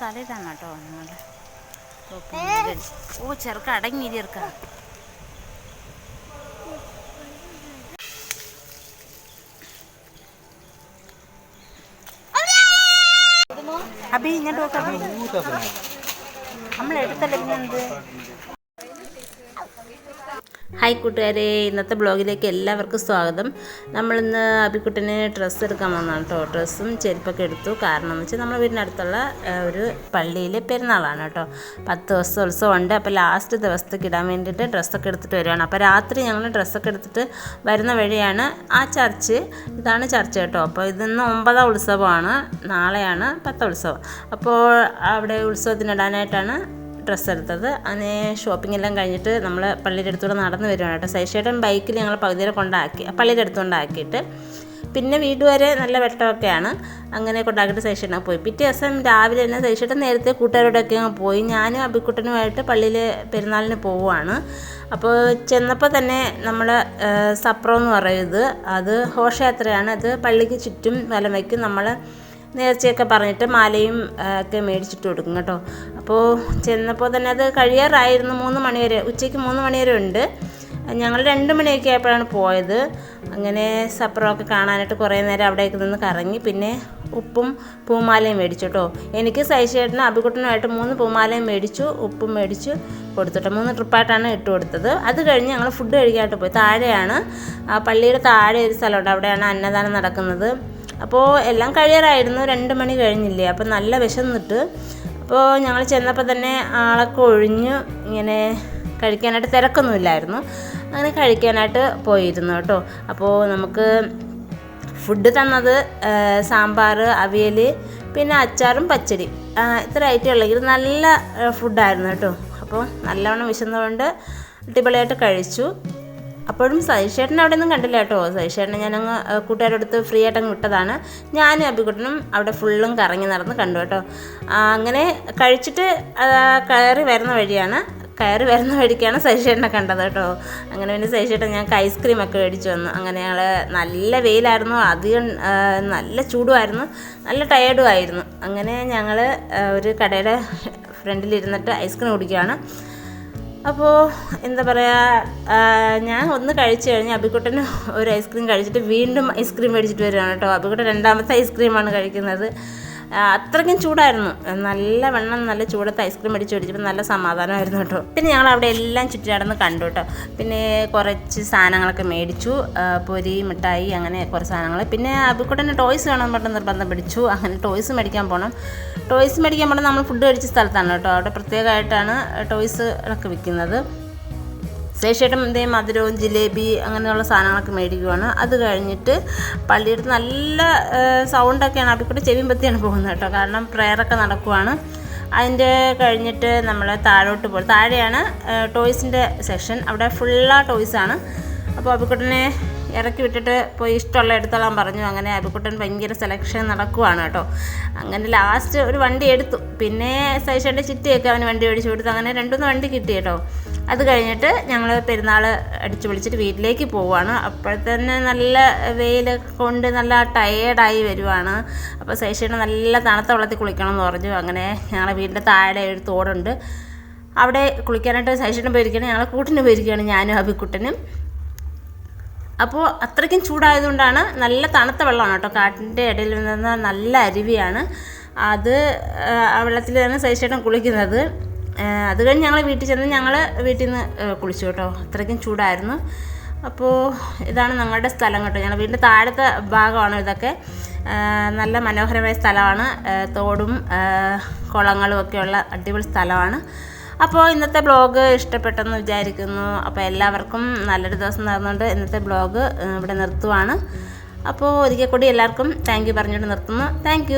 സ്ഥലം ഇതാണ് കേട്ടോ നമ്മുടെ ഓ ചെറുക്ക അടങ്ങി ചെറുക്ക. അഭി ഇങ്ങോട്ട് നോക്കാം. നമ്മൾ എടുത്തല്ലേ പിന്നെ എന്ത്? ഹായ് കൂട്ടുകാരെ ഇന്നത്തെ ബ്ലോഗിലേക്ക് എല്ലാവർക്കും സ്വാഗതം. നമ്മളിന്ന് അബിക്കുട്ടന് ഡ്രസ്സ് എടുക്കാൻ വന്നതാണ് കേട്ടോ ഡ്രസ്സും ചെരുപ്പൊക്കെ എടുത്തു. കാരണം എന്ന് വെച്ചാൽ നമ്മുടെ വീടിനടുത്തുള്ള ഒരു പള്ളിയിലെ പെരുന്നാളാണ് കേട്ടോ പത്ത് ദിവസം ഉത്സവം ഉണ്ട്. അപ്പോൾ ലാസ്റ്റ് ദിവസത്തേക്ക് ഇടാൻ വേണ്ടിയിട്ട് ഡ്രസ്സൊക്കെ എടുത്തിട്ട് വരുവാണ്. അപ്പോൾ രാത്രി ഞങ്ങൾ ഡ്രസ്സൊക്കെ എടുത്തിട്ട് വരുന്ന വഴിയാണ് ആ ചർച്ച്. ഇതാണ് ചർച്ച് കേട്ടോ. അപ്പോൾ ഇതിന്ന് ഒമ്പതാം ഉത്സവമാണ്. നാളെയാണ് പത്താം ഉത്സവം. അപ്പോൾ അവിടെ ഉത്സവത്തിനിടാനായിട്ടാണ് ഡ്രസ്സ് എടുത്തത് ഷോപ്പിംഗ് എല്ലാം കഴിഞ്ഞിട്ട് നമ്മൾ പള്ളിയുടെ അടുത്തൂടെ നടന്ന് വരുവാണ് കേട്ടോ. സൈഷേട്ടൻ ബൈക്കിൽ ഞങ്ങൾ പകുതിയിൽ കൊണ്ടാക്കി പള്ളിയുടെ അടുത്ത് കൊണ്ടാക്കിയിട്ട്. പിന്നെ വീട് വരെ നല്ല വെട്ടമൊക്കെയാണ്. അങ്ങനെ കൊണ്ടാക്കിയിട്ട് സൈഷേട്ടൻ പോയി. പിറ്റേ ദിവസം രാവിലെ തന്നെ സൈഷേട്ടൻ നേരത്തെ കൂട്ടുകാരോടൊക്കെ പോയി. ഞാനും അബിക്കുട്ടനുമായിട്ട് പള്ളിയിൽ പെരുന്നാളിന് പോവുകയാണ് അപ്പോൾ ചെന്നപ്പോൾ തന്നെ നമ്മൾ സപ്രോ എന്ന് പറയുന്നത്. അത് ഘോഷയാത്രയാണ്. അത് പള്ളിക്ക് ചുറ്റും വലം വയ്ക്കും. നമ്മൾ നേർച്ചയൊക്കെ പറഞ്ഞിട്ട് മാലയും ഒക്കെ മേടിച്ചിട്ട് കൊടുക്കും കേട്ടോ. അപ്പോൾ ചെന്നപ്പോൾ തന്നെ അത് കഴിയാറായിരുന്നു. മൂന്ന് മണി വരെ ഉച്ചയ്ക്ക് മൂന്ന് മണി വരെ ഉണ്ട്. ഞങ്ങൾ രണ്ട് മണിയൊക്കെ ആയപ്പോഴാണ് പോയത്. അങ്ങനെ സപ്പറമൊക്കെ കാണാനായിട്ട് കുറേ നേരം അവിടേക്ക് നിന്ന് കറങ്ങി. പിന്നെ ഉപ്പും പൂമാലയും മേടിച്ചു കേട്ടോ. എനിക്ക് സൈശേട്ടനും അഭികുട്ടനുമായിട്ട് മൂന്ന് പൂമാലയും മേടിച്ചു ഉപ്പും മേടിച്ചു കൊടുത്തിട്ട് മൂന്ന് ട്രിപ്പായിട്ടാണ് ഇട്ട് കൊടുത്തത്. അത് കഴിഞ്ഞ് ഞങ്ങൾ ഫുഡ് കഴിക്കാനായിട്ട് പോയി. താഴെയാണ് ആ പള്ളിയുടെ താഴെ ഒരു സ്ഥലമുണ്ട്. അവിടെയാണ് അന്നദാനം നടക്കുന്നത്. അപ്പോൾ എല്ലാം കഴിയാറായിരുന്നു രണ്ട് മണി കഴിഞ്ഞില്ലേ അപ്പോൾ നല്ല വിശന്നിട്ട് അപ്പോൾ ഞങ്ങൾ ചെന്നപ്പോൾ തന്നെ ആളൊക്കെ ഒഴിഞ്ഞ് ഇങ്ങനെ കഴിക്കാനായിട്ട് തിരക്കൊന്നുമില്ലായിരുന്നു. അങ്ങനെ കഴിക്കാനായിട്ട് പോയിരുന്നു കേട്ടോ. അപ്പോൾ നമുക്ക് ഫുഡ് തന്നത് സാമ്പാർ അവിയൽ പിന്നെ അച്ചാറും പച്ചടി. ഇത്ര ഐറ്റം ഉള്ളെങ്കിൽ നല്ല ഫുഡായിരുന്നു കേട്ടോ. അപ്പോൾ നല്ലവണ്ണം വിശന്നുകൊണ്ട് അടിപൊളിയായിട്ട് കഴിച്ചു. അപ്പോഴും സൈഷേട്ടനെ അവിടെ ഒന്നും കണ്ടില്ല കേട്ടോ. സൈഷേട്ടനെ കൂട്ടുകാരുടെ അടുത്ത് ഫ്രീ ആയിട്ട് അങ്ങ് വിട്ടതാണ്. ഞാനും അഭികുട്ടനും അവിടെ ഫുള്ളും കറങ്ങി നടന്ന് കണ്ടു കേട്ടോ. അങ്ങനെ കഴിച്ചിട്ട് കയറി വരുന്ന വഴിയാണ്. കയറി വരുന്ന വഴിക്കാണ് സൈഷേട്ടനെ കണ്ടത് കേട്ടോ. അങ്ങനെ പിന്നെ സൈഷേട്ടൻ ഞങ്ങൾക്ക് ഐസ്ക്രീം ഒക്കെ മേടിച്ചു വന്നു അങ്ങനെ ഞങ്ങൾ നല്ല വെയിലായിരുന്നു. അധികം നല്ല ചൂടുമായിരുന്നു. നല്ല ടയേർഡും ആയിരുന്നു. അങ്ങനെ ഞങ്ങൾ ഒരു കടയുടെ ഫ്രണ്ടിലിരുന്നിട്ട് ഐസ്ക്രീം കുടിക്കുകയാണ്. അപ്പോൾ എന്താ പറയുക ഞാൻ ഒന്ന് കഴിച്ചു കഴിഞ്ഞ് അബിക്കുട്ടന് ഒരു ഐസ്ക്രീം കഴിച്ചിട്ട് വീണ്ടും ഐസ്ക്രീം മേടിച്ചിട്ട് വരികയാണ് കേട്ടോ. അബിക്കുട്ടൻ രണ്ടാമത്തെ ഐസ്ക്രീമാണ് കഴിക്കുന്നത്. അത്രയ്ക്കും ചൂടായിരുന്നു. നല്ല വെള്ളം നല്ല ചൂടത്ത് ഐസ്ക്രീം അടിച്ച് മേടിച്ചപ്പോൾ നല്ല സമാധാനമായിരുന്നു കേട്ടോ. പിന്നെ ഞങ്ങൾ അവിടെ എല്ലാം ചുറ്റി നടന്ന് കണ്ടു കേട്ടോ. പിന്നെ കുറച്ച് സാധനങ്ങളൊക്കെ മേടിച്ചു. പൊരി മിഠായി അങ്ങനെ കുറച്ച് സാധനങ്ങൾ പിന്നെ അബിക്കുട്ടന് ടോയ്സ് വേണം പെട്ടെന്ന് നിർബന്ധം പിടിച്ചു. അങ്ങനെ ടോയ്സ് മേടിക്കാൻ പോകണം ടോയ്സ് മേടിക്കാൻ പോകണം നമ്മൾ ഫുഡ് കഴിച്ച സ്ഥലത്താണ് കേട്ടോ. അവിടെ പ്രത്യേകമായിട്ടാണ് ടോയ്സ് ഒക്കെ വിൽക്കുന്നത്. ശേഷം എന്തേ മധുരവും ജിലേബി അങ്ങനെയുള്ള സാധനങ്ങളൊക്കെ മേടിക്കുവാണ്. അത് കഴിഞ്ഞിട്ട് പള്ളിയുടെ നല്ല സൗണ്ടൊക്കെയാണ് അപ്പോൾ കൂടെ ചെവിയും പത്തിയാണ് പോകുന്നത് കേട്ടോ. കാരണം പ്രെയറൊക്കെ നടക്കുവാണ്. അതിന്റെ കഴിഞ്ഞിട്ട് നമ്മൾ താഴോട്ട് പോകും താഴെയാണ് ടോയ്സിന്റെ സെക്ഷൻ. അവിടെ ഫുള്ളാ ടോയ്സാണ്. അപ്പോൾ അബിക്കുട്ടനെ ഇറക്കി വിട്ടിട്ട് പോയി ഇഷ്ടമുള്ള എടുത്തോളാൻ പറഞ്ഞു. അങ്ങനെ അബിക്കുട്ടൻ ഭയങ്കര സെലക്ഷൻ നടക്കുവാണ് കേട്ടോ. അങ്ങനെ ലാസ്റ്റ് ഒരു വണ്ടി എടുത്തു. പിന്നെ സൈഷയുടെ ചിറ്റിയൊക്കെ അവന് വണ്ടി മേടിച്ചു കൊടുത്തു. അങ്ങനെ രണ്ടുമൂന്ന് വണ്ടി കിട്ടി കേട്ടോ. അത് കഴിഞ്ഞിട്ട് ഞങ്ങൾ പെരുന്നാൾ അടിച്ചു വിളിച്ചിട്ട് വീട്ടിലേക്ക് പോവുകയാണ് അപ്പോഴത്തന്നെ നല്ല വെയിൽ കൊണ്ട് നല്ല ടയേർഡായി വരുവാണ്. അപ്പോൾ ശേഷിയുടെ നല്ല തണുത്ത വെള്ളത്തിൽ കുളിക്കണം എന്ന് പറഞ്ഞു. അങ്ങനെ ഞങ്ങളുടെ വീടിന്റെ താഴെ ഒരു തോടുണ്ട്. അവിടെ കുളിക്കാനായിട്ട് ശേഷിയുടെ പോയിരിക്കുകയാണ്. ഞങ്ങൾ കൂട്ടിന് പോയിരിക്കുകയാണ് ഞാനും അഭിക്കുട്ടനും. അപ്പോൾ അത്രയ്ക്കും ചൂടായതുകൊണ്ടാണ് നല്ല തണുത്ത വെള്ളമാണ് കേട്ടോ. കാട്ടിന്റെ ഇടയിൽ നിന്ന് നല്ല അരുവിയാണ്. അത് ആ, വെള്ളത്തിലാണ് സഹിച്ചേട്ടൻ കുളിക്കുന്നത്. അത് കഴിഞ്ഞ് ഞങ്ങൾ വീട്ടിൽ ചെന്ന് ഞങ്ങൾ വീട്ടിൽ നിന്ന് കുളിച്ചു കേട്ടോ. അത്രയ്ക്കും ചൂടായിരുന്നു. അപ്പോൾ ഇതാണ് ഞങ്ങളുടെ സ്ഥലം കേട്ടോ. ഞങ്ങൾ വീടിന്റെ താഴത്തെ ഭാഗമാണ് ഇതൊക്കെ. നല്ല മനോഹരമായ സ്ഥലമാണ്. തോടും കുളങ്ങളും ഒക്കെയുള്ള അടിപൊളി സ്ഥലമാണ്. അപ്പോൾ ഇന്നത്തെ ബ്ലോഗ് ഇഷ്ടപ്പെട്ടെന്ന് വിചാരിക്കുന്നു. അപ്പോൾ എല്ലാവർക്കും നല്ലൊരു ദിവസം നേർന്നുകൊണ്ട് ഇന്നത്തെ ബ്ലോഗ് ഇവിടെ നിർത്തുവാണ്. അപ്പോൾ ഒരിക്കൽ കൂടി എല്ലാവർക്കും താങ്ക് യു പറഞ്ഞുകൊണ്ട് നിർത്തുന്നു. താങ്ക്